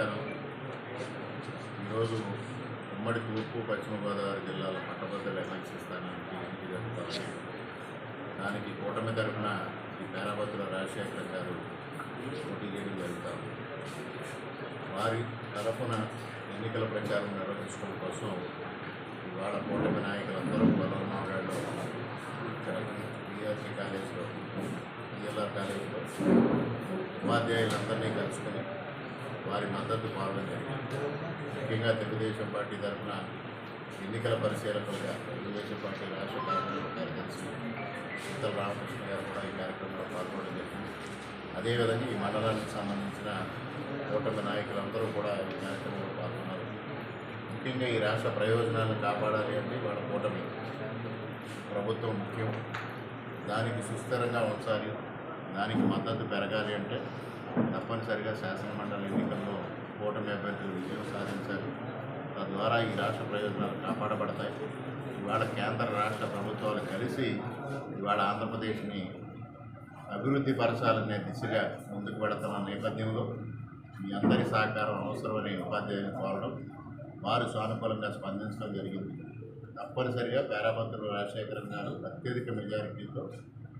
నమస్కారం. ఈరోజు ఉమ్మడి తూర్పు పశ్చిమ గోదావరి జిల్లాల పట్టభద్రుల ఎమ్మెల్సీ స్థానానికి ఎన్నిక జరుగుతుంది దానికి కూటమి తరఫున ఈ పేరాభద్రుల రాజశేఖర్ గారు పోటీ చేయడం జరుగుతారు వారి తరఫున ఎన్నికల ప్రచారం నిర్వహించడం కోసం ఇవాళ కూటమి నాయకులందరూ పొలంలో ఇక్కడ బీఆర్సీ కాలేజీలో ఈఎల్ఆర్ కాలేజీలో ఉపాధ్యాయులందరినీ కలుసుకుని వారి మద్దతు కోరడం జరిగింది. ముఖ్యంగా తెలుగుదేశం పార్టీ తరఫున ఎన్నికల పరిశీలకులుగా తెలుగుదేశం పార్టీ రాష్ట్ర కార్యక్రమ కార్యదర్శి ఉత్తర రామకృష్ణ గారు కూడా ఈ కార్యక్రమంలో పాల్గొనడం జరిగింది. అదేవిధంగా ఈ మండలానికి సంబంధించిన కూటమి నాయకులందరూ కూడా ఈ కార్యక్రమంలో పాల్గొన్నారు. ముఖ్యంగా ఈ రాష్ట్ర ప్రయోజనాలను కాపాడాలి అంటే వాళ్ళ కూటమి ప్రభుత్వం ముఖ్యం. దానికి సుస్థిరంగా ఉంచాలి. దానికి మద్దతు పెరగాలి అంటే తప్పనిసరిగా శాసనమండలి ఎన్నికల్లో కూటమి అభ్యర్థులు విజయం సాధించాలి. తద్వారా ఈ రాష్ట్ర ప్రయోజనాలు కాపాడబడతాయి. ఇవాళ కేంద్ర రాష్ట్ర ప్రభుత్వాలు కలిసి ఇవాళ ఆంధ్రప్రదేశ్ని అభివృద్ధి పరచాలనే దిశగా ముందుకు పెడుతున్న నేపథ్యంలో మీ అందరి సహకారం అవసరమని ఉపాధ్యాయులు కోరడం వారు సానుకూలంగా స్పందించడం జరిగింది. తప్పనిసరిగా పేరాభద్రులు రాజశేఖరం గారు అత్యధిక మెజారిటీతో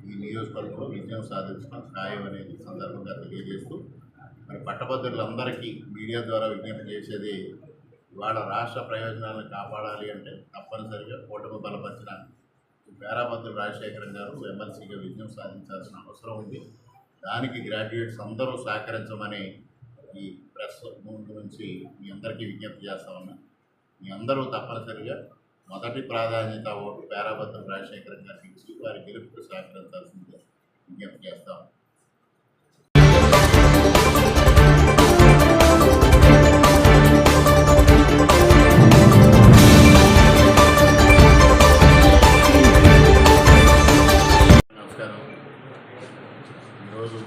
ఈ నియోజకవర్గంలో విజయం సాధించడం ఖాయం అనేది సందర్భంగా తెలియజేస్తూ మరి పట్టభద్రులందరికీ మీడియా ద్వారా విజ్ఞప్తి చేసేది ఇవాళ రాష్ట్ర ప్రయోజనాలను కాపాడాలి అంటే తప్పనిసరిగా కూటమి బలపరిచిన పేరాభద్రులు రాజశేఖరం గారు ఎమ్మెల్సీగా విజయం సాధించాల్సిన అవసరం ఉంది. దానికి గ్రాడ్యుయేట్స్ అందరూ సహకరించమని ఈ ప్రెస్ ముందు నుంచి మీ అందరికీ విజ్ఞప్తి చేస్తా ఉన్నా మీ అందరూ తప్పనిసరిగా మొదటి ప్రాధాన్యత ఓటు పేరాభద్రం రాజశేఖరం గారికి ఇచ్చి వారి గెలుపుకు సహకరించాల్సిందిగా విజ్ఞప్తి చేస్తాం. ఈరోజు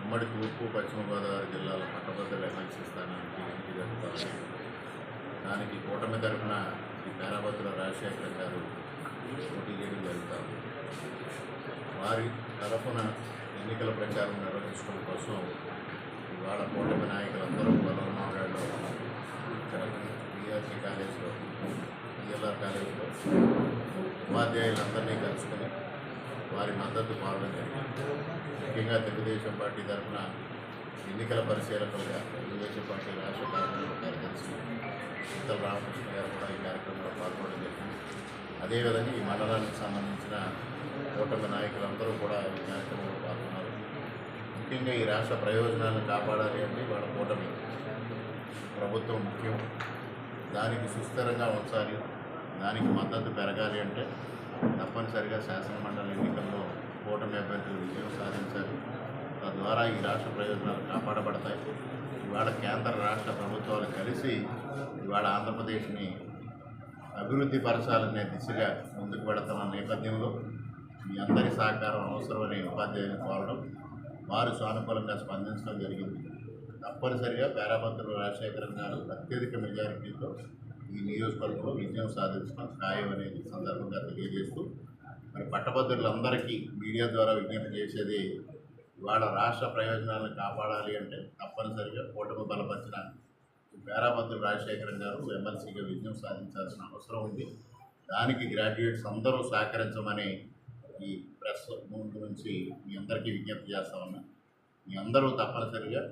ఉమ్మడి తూర్పు పశ్చిమ గోదావరి జిల్లాల పట్టభద్రుల ఎమ్మెల్సీ స్థానానికి దానికి కూటమి తరఫున ఈ పేరాభద్రుల రాజశేఖర్ గారు పోటీ చేయడం జరుగుతారు వారి తరఫున ఎన్నికల ప్రచారం నిర్వహించడం కోసం ఇవాళ కూటమి నాయకులందరూ పొలంలో ఇక్కడ బీఆర్సీ కాలేజీలో ఈఎల్ఆర్ కాలేజీలో ఉపాధ్యాయులందరినీ కలుసుకొని వారి మద్దతు కోరడం జరిగింది. ముఖ్యంగా తెలుగుదేశం పార్టీ తరఫున ఎన్నికల పరిశీలకులుగా తెలుగుదేశం పార్టీ రాష్ట్ర కార్యక్రమ కార్యదర్శి ఉత్తర రామకృష్ణ గారు కూడా ఈ కార్యక్రమంలో పాల్గొనడం జరిగింది. అదేవిధంగా ఈ మండలానికి సంబంధించిన కూటమి నాయకులందరూ కూడా ఈ కార్యక్రమంలో పాల్గొన్నారు. ముఖ్యంగా ఈ రాష్ట్ర ప్రయోజనాలను కాపాడాలి అంటే వాళ్ళ కూటమి ప్రభుత్వం ముఖ్యం. దానికి సుస్థిరంగా ఉంచాలి. దానికి మద్దతు పెరగాలి అంటే తప్పనిసరిగా శాసనమండలి ఎన్నికల్లో కూటమి అభ్యర్థులు విజయం సాధించాలి. తద్వారా ఈ రాష్ట్ర ప్రయోజనాలు కాపాడబడతాయి. ఇవాళ కేంద్ర రాష్ట్ర ప్రభుత్వాలు కలిసి ఇవాళ ఆంధ్రప్రదేశ్ని అభివృద్ధి పరచాలనే దిశగా ముందుకు పెడుతున్న నేపథ్యంలో మీ అందరి సహకారం అవసరమని ఉపాధ్యాయులు కోరడం వారు సానుకూలంగా స్పందించడం జరిగింది. తప్పనిసరిగా పేరాభద్రుల రాజశేఖరన్ గారు అత్యధిక మెజారిటీతో ఈ నియోజకవర్గంలో విజయం సాధించడం ఖాయం అనేది సందర్భంగా తెలియజేస్తూ మరి పట్టభద్రులందరికీ మీడియా ద్వారా విజ్ఞప్తి చేసేది ఇవాళ రాష్ట్ర ప్రయోజనాలను కాపాడాలి అంటే తప్పనిసరిగా కూటమి బలపరిచిన పేరాభద్రుల రాజశేఖరం గారు ఎమ్మెల్సీగా విజయం సాధించాల్సిన అవసరం ఉంది. దానికి గ్రాడ్యుయేట్స్ అందరూ సహకరించమని ఈ ప్రెస్ ముందు నుంచి మీ అందరికీ విజ్ఞప్తి చేస్తా ఉన్నా. మీ అందరూ తప్పనిసరిగా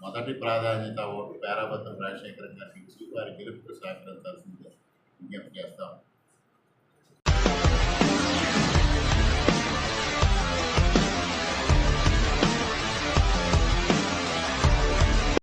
మొదటి ప్రాధాన్యత ఓటు పేరాభద్రం రాజశేఖరం గారికి ఇచ్చి వారి గెలుపుకు సహకరించాల్సిందే విజ్ఞప్తి చేస్తాము